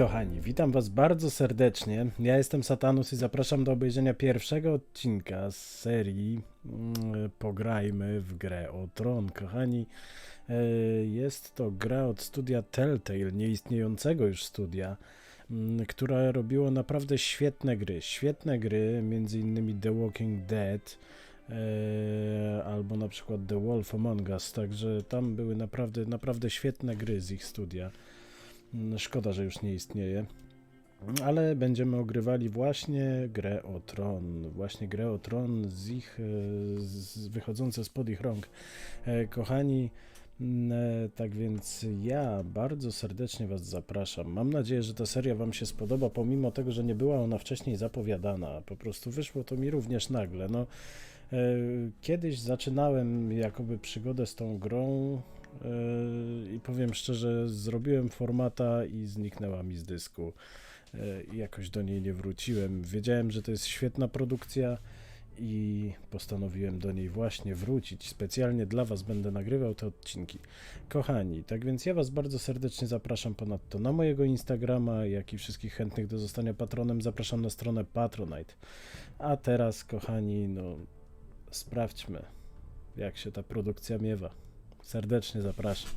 Kochani, witam was bardzo serdecznie. Ja jestem Satanus i zapraszam do obejrzenia pierwszego odcinka z serii mm, Pograjmy w grę o tron. Kochani, e, jest to gra od studia Telltale, nieistniejącego już studia, mm, które robiło naprawdę świetne gry. Świetne gry, innymi The Walking Dead, e, albo na przykład The Wolf Among Us, także tam były naprawdę, naprawdę świetne gry z ich studia. Mm, Szkoda, że już nie istnieje. Ale będziemy ogrywali właśnie grę o tron. Właśnie grę o tron z ich, e, z, wychodzące spod ich rąk. E, Kochani, mm, e, tak więc ja bardzo serdecznie Was zapraszam. Mam nadzieję, że ta seria Wam się spodoba, pomimo tego, że nie była ona wcześniej zapowiadana. Po prostu wyszło to mi również nagle. No, kiedyś zaczynałem jakoby przygodę z tą grą. Yy, I powiem szczerze, zrobiłem formata i zniknęła mi z dysku. Yy, Jakoś do niej nie wróciłem. Wiedziałem, że to jest świetna produkcja i postanowiłem do niej właśnie wrócić. Specjalnie dla Was będę nagrywał te odcinki. Kochani, tak więc ja Was bardzo serdecznie zapraszam ponadto na mojego Instagrama, jak i wszystkich chętnych do zostania patronem. Zapraszam na stronę Patronite. A teraz, kochani, no sprawdźmy, jak się ta produkcja miewa. Serdecznie zapraszam.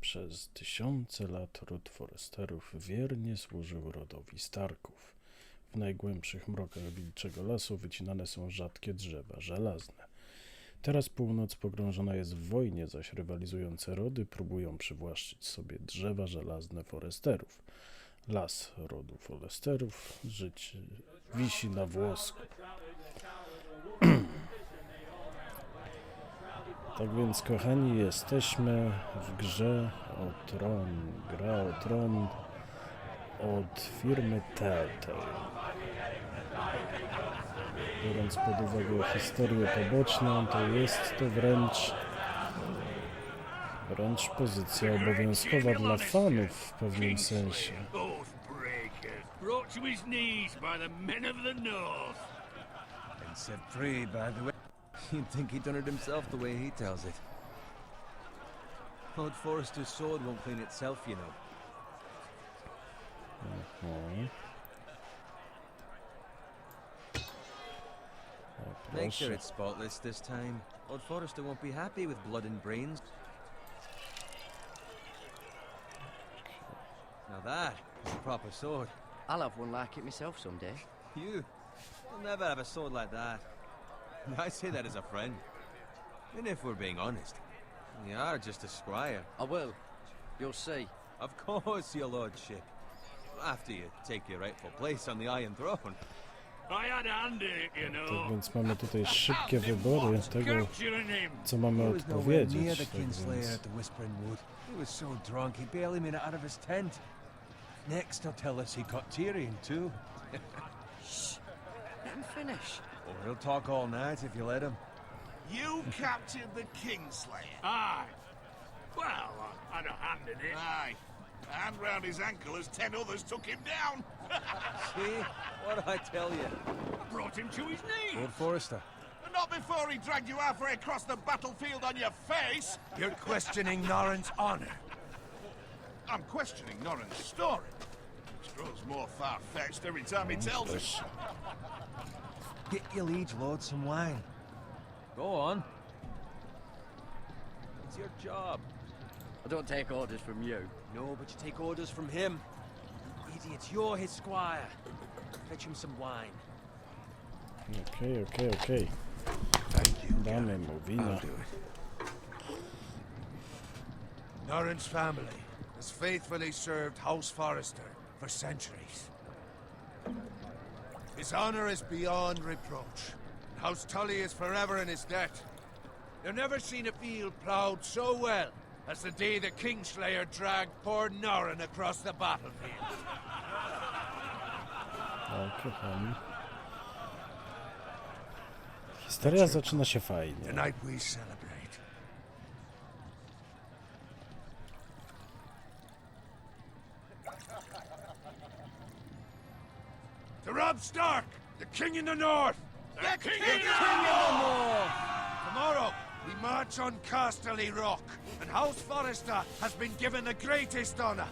Przez tysiące lat ród Foresterów wiernie służył rodowi Starków. W najgłębszych mrokach wilczego lasu wycinane są rzadkie drzewa żelazne. Teraz północ pogrążona jest w wojnie, zaś rywalizujące rody próbują przywłaszczyć sobie drzewa żelazne Foresterów. Las rodu Foresterów żyć wisi na włosku. Tak więc, kochani, jesteśmy w grze o tron. Gra o tron od firmy Telltale. Biorąc pod uwagę historię poboczną, to jest to wręcz wręcz pozycja obowiązkowa dla fanów w pewnym sensie. Brought to his knees by the men of the North. And set free, by the way. You'd think he done it himself the way he tells it. Lord Forrester's sword won't clean itself, you know. Mhm. O, Make sure it's spotless this time. Lord Forrester won't be happy with blood and brains. Now that is a proper sword. I'll have one like it myself someday. You will never have a sword like that. I say that as a friend. And if we're being honest, we are just a squire. I will. You'll see. Of course, your lordship. After you take your rightful place on the Iron Throne. I had Andy, you know. Tak więc mamy tutaj szybkie wybory tego, co mamy odpowiedzieć. Tak więc. Next, I'll tell us he got Tyrion too. Shh, let him finish. Or he'll talk all night if you let him. You captured the Kingslayer. Aye. Well, I had a hand in it. Aye. A hand round his ankle as ten others took him down. See? What I tell you? Brought him to his knees. Lord Forrester. And Not before he dragged you halfway across the battlefield on your face. You're questioning Norrin's honor. I'm questioning Norrin's story. Which grows more far-fetched every time he tells it. Proszę. Get your liege lord some wine. Go on. It's your job. I don't take orders from you. No, but you take orders from him. Idiot, you're his squire. Fetch him some wine. Okej, okej, okej. Damy mu wina. Norrin's family has faithfully served House Forrester for centuries. His honor is beyond reproach. House Tully is forever in his debt. You've never seen a field plowed so well as the day the Kingslayer dragged poor Norrin across the battlefield. Historia zaczyna się fajnie. Tonight we celebrate. To Rob Stark, the king in the north. The King King of the North! Tomorrow, We march on Casterly Rock, and House Forrester has been given the greatest honor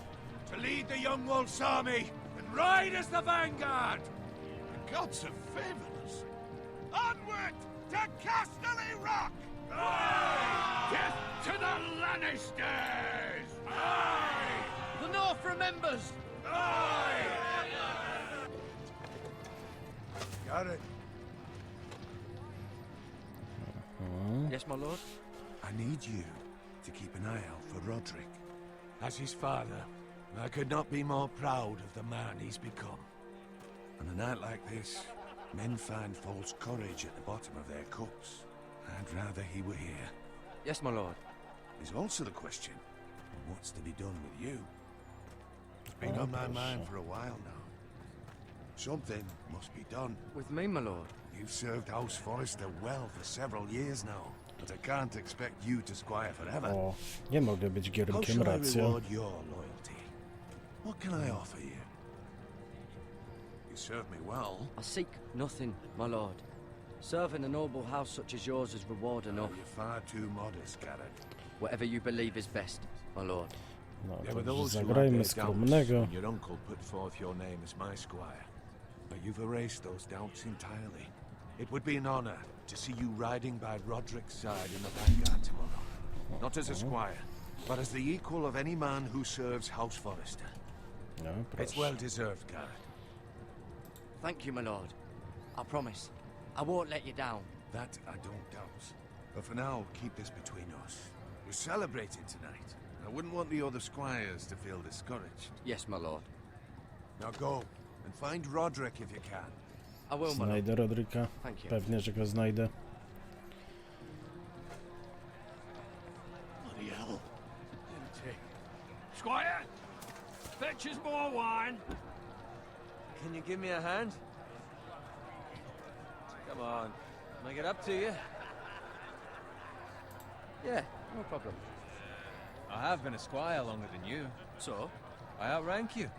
to lead the Young Wolf's army and ride as the vanguard. The gods have favored us. Onward to Casterly Rock! Death to the Lannisters! Aye! The North remembers! Garrett, Yes, my lord? I need you to keep an eye out for Roderick. As his father, I could not be more proud of the man he's become. On a night like this, men find false courage at the bottom of their cups. I'd rather he were here. Yes, my lord. There's also the question of what's to be done with you. It's been on my mind for a while now. Something must be done. With me, my lord. You've served House Forrester well for several years now, but I can't expect you to squire forever. O, nie mogę być How giermkiem, shall I racja. reward your loyalty? What can I offer you? You serve me well. I seek nothing, my lord. Serving a noble house such as yours is reward enough. You're far too modest, Garrett. Whatever you believe is best, my lord. No, There were także those who had zagrajmy their doubts skromnego. when your uncle put forth your name as my squire. But you've erased those doubts entirely. It would be an honor to see you riding by Roderick's side in the vanguard tomorrow. Not as a hmm? squire, but as the equal of any man who serves House Forrester. No, but It's well deserved, Garrett. Thank you, my lord. I promise. I won't let you down. That I don't doubt. But for now, keep this between us. We're celebrating tonight. I wouldn't want the other squires to feel discouraged. Yes, my lord. Now go and find Roderick if you can. I will, my lord. Znajdę Rodryka. Thank you. Pewnie, że go znajdę. Bloody hell. Empty. Squire! Fetch us more wine! Can you give me a hand? Come on. Make it up to you. Yeah, no problem. I have been a squire longer than you. So, I outrank you.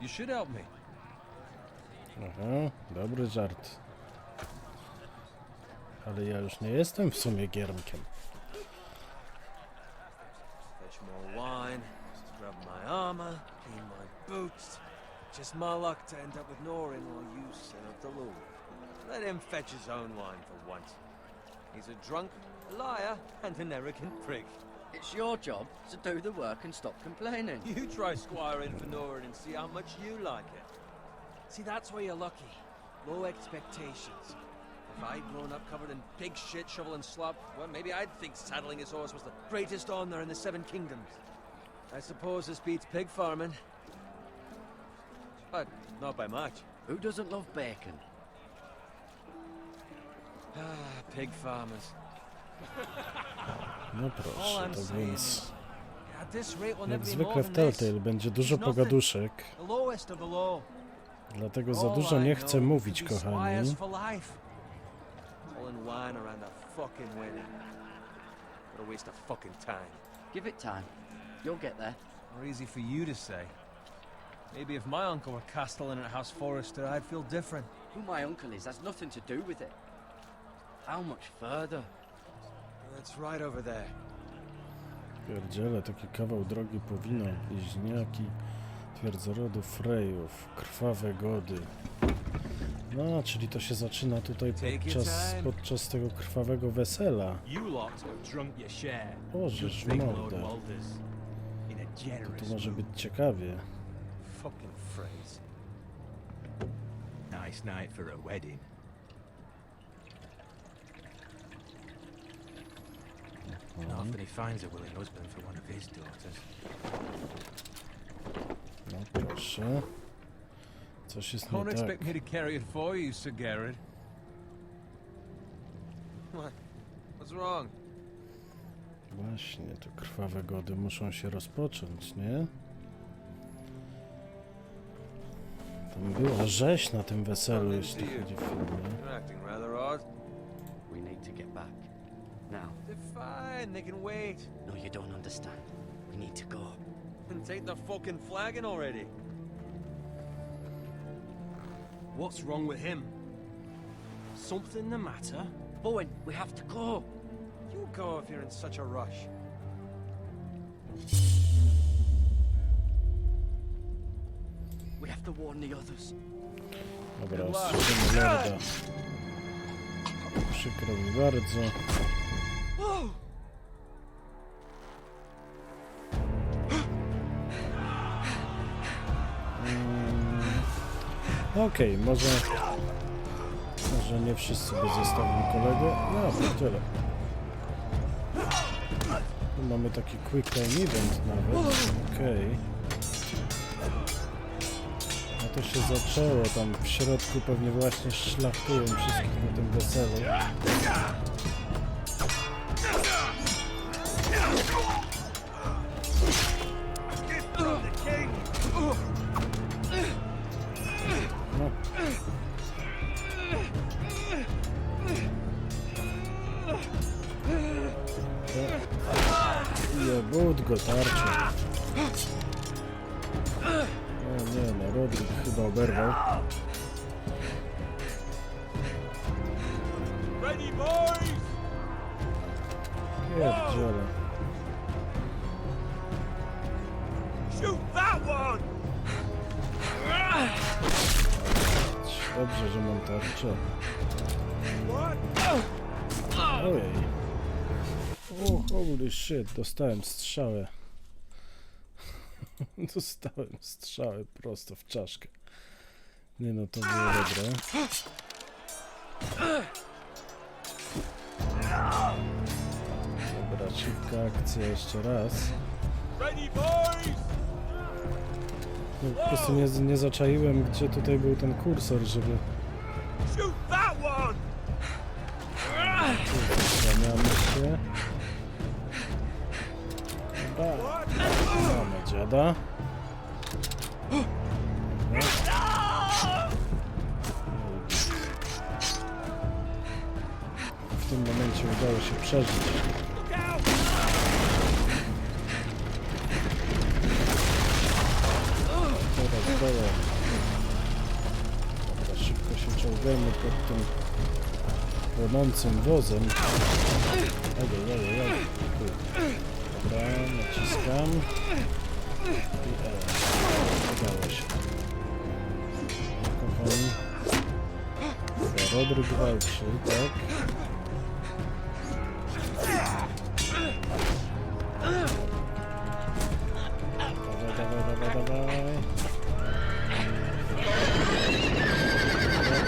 You should help me. Aha, dobry żart. Ale ja już nie jestem w sumie giermkiem. Fetch more wine, scrub my armor, clean my boots. Just my luck to end up with Norin while you serve the Lord. Let him fetch his own wine for once. He's a drunk, a liar, and an arrogant prick. it's your job to do the work and stop complaining. You try squiring for Norin and see how much you like it. See, that's why you're lucky. Low expectations. If I'd grown up covered in pig shit, shovel, and slop, well, maybe I'd think saddling his horse was the greatest honor in the Seven Kingdoms. I suppose this beats pig farming. But not by much. Who doesn't love bacon? Ah, pig farmers. No All proszę, to więc At this rate, we'll jak never be zwykle more w than this. Telltale będzie dużo nothing. pogaduszek, The lowest of the low. Dlatego za dużo nie chcę mówić, kochani. What a waste of fucking time. Give it time. You'll get there. Or easy for you to say. Maybe if my uncle were castellan at House Forrester, I'd feel different. Who my uncle is has nothing to do with it. How much further? That's right over there. Pierdziele, taki kawał drogi powinno bliźniaki, twierdzorodów Frejów, krwawe gody. No, czyli to się zaczyna tutaj podczas, podczas tego krwawego wesela. Bożeż mordę. To tu może być ciekawie. Nice night for a wedding. And often he finds a willing husband for one of his daughters. Proszę. Coś jest nie Don't tak. expect me to carry it for you, Sir Garrett. What? What's wrong? Właśnie, te krwawe gody muszą się rozpocząć, nie? Tam była rzeź na tym weselu, jeśli chodzi o filmie. You're acting rather odd. We need to get back. Now. They're fine. They can wait. No, you don't understand. We need to go. And take the fucking flagon already. What's wrong with him? Something the matter? Bowen, we have to go. You go if you're in such a rush. We have to warn the others. Dobra, strzelimy lorda. Przykro mi bardzo. Okej, może... Może nie wszyscy by zostawili kolegę. No, pierdziele. Tu mamy taki quick time event nawet. Okej. A to się zaczęło tam w środku pewnie właśnie szlachtują wszystkich na tym weselu. Jebut go tarczą. O nie no, Rodrik chyba oberwał. Pierdziele. Dobrze, że mam tarczę. Ojej. O, holy shit, dostałem strzałę. dostałem strzałę prosto w czaszkę. Nie no, to było dobre. Dobra, szybka akcja jeszcze raz. Ready, boys! No, po prostu nie, nie zaczaiłem, gdzie tutaj był ten kursor, żeby... Shoot that one! Zamiamy się. Dobra. Mamy dziada. W tym momencie udało się przeżyć. Teraz dołem. Dobra, szybko się czołgamy pod tym płonącym wozem. Ojej, ojej, ojej. Dobra, naciskam. I E. Udało się. Kochani. Rodryk walczy, tak? Dawaj,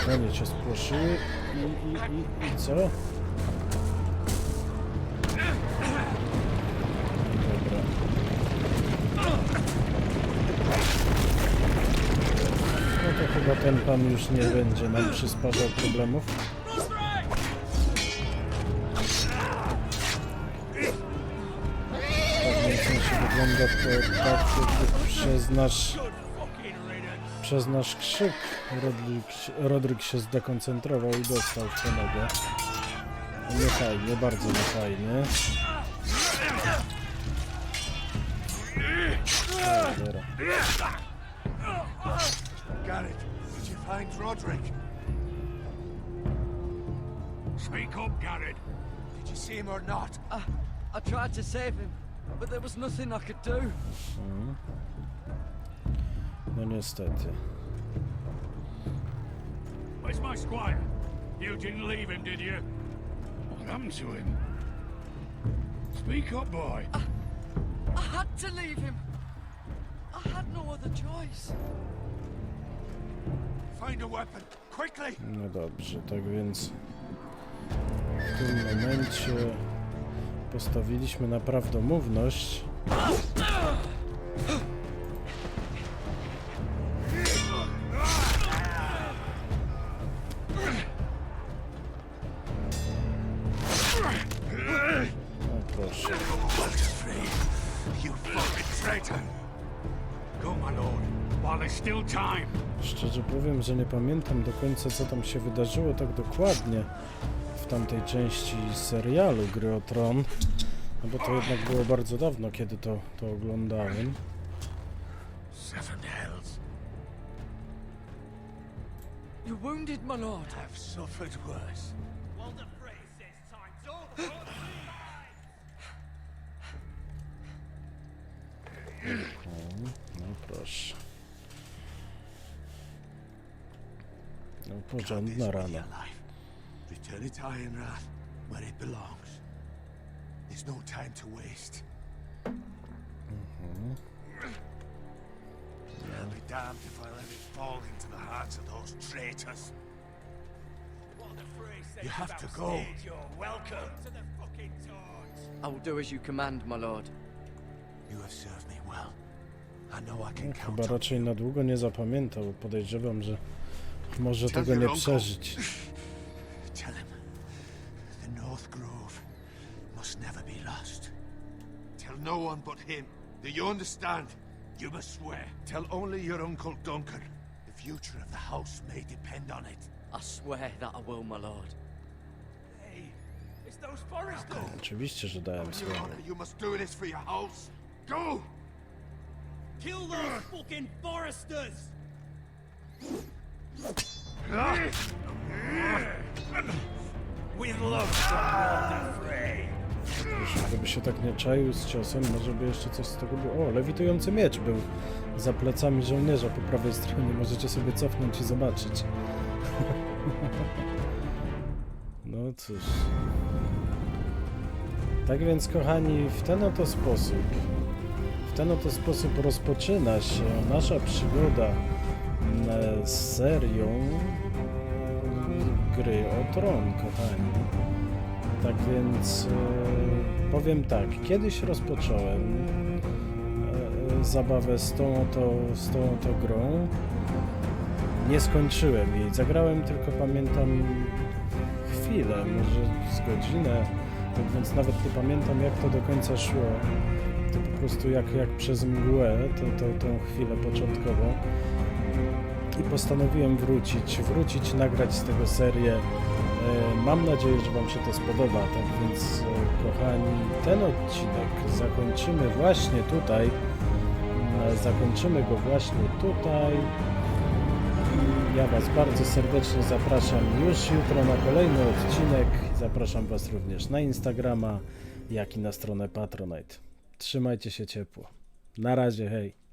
dawaj, spłoszyły i, i, i, i co? Ten pan już nie będzie nam przysparzał problemów. W pewnym sensie wygląda to tak, jakby przez nasz przez nasz krzyk Rodrik, Rodrik się zdekoncentrował i dostał w tę nogę. Nie fajnie, bardzo nie fajnie. Cholera. Find Roderick? Speak up, Garrett. Did you see him or not? I, I tried to save him, but there was nothing I could do. Mm-hmm. No niestety. Where's my squire? You didn't leave him, did you? What happened to him? Speak up, boy. I had to leave him. I had no other choice. No dobrze, tak więc w tym momencie postawiliśmy na prawdomówność. No! Go, my lord, while there's still time. Szczerze powiem, że nie pamiętam do końca, co tam się wydarzyło tak dokładnie w tamtej części serialu Gry o Tron. No bo to jednak było bardzo dawno, kiedy to, to oglądałem. Seven hells. You're wounded, my lord. I've suffered worse. Says time's over. No proszę. No Cut porządna this with rana. your life. Return it to Ironrath, where it belongs. There's no time to waste. Mm-hmm. I'll be damned if I let it fall into the hands of those traitors. You have to go. Welcome. I will do as you command, my lord. You have served me well. I know I can No, count chyba on raczej na długo nie zapamiętał. Podejrzewam, że może tego nie przeżyć. Tell him the North Grove must never be lost. Tell no one but him. Do you understand? You must swear. Tell only your Uncle Duncan. The future of the house may depend on it. I swear that I will, my lord. Hey, it's those foresters. Oczywiście, że dałem słowo. you must do this for your house. Go! Kill those fucking foresters! Fray. Gdyby się tak nie czaił z ciosem, może by jeszcze coś z tego było. O, lewitujący miecz był za plecami żołnierza po prawej stronie. Możecie sobie cofnąć i zobaczyć. No cóż. Tak więc, kochani, w ten oto sposób, w ten oto sposób rozpoczyna się nasza przygoda serią e, gry o tron, kochani. Tak więc e, powiem tak, kiedyś rozpocząłem e, e, zabawę z tą oto, z tą oto grą. Nie skończyłem jej. Zagrałem tylko pamiętam chwilę, może z godzinę. Tak więc nawet nie pamiętam jak to do końca szło. To po prostu jak, jak przez mgłę, to, to, tą chwilę początkową. Postanowiłem wrócić, wrócić, nagrać z tego serię. E, Mam nadzieję, że Wam się to spodoba. Tak więc, e, kochani, ten odcinek zakończymy właśnie tutaj. E, Zakończymy go właśnie tutaj. Ja Was bardzo serdecznie zapraszam już jutro na kolejny odcinek. Zapraszam Was również na Instagrama, jak i na stronę Patronite. Trzymajcie się ciepło. Na razie, hej.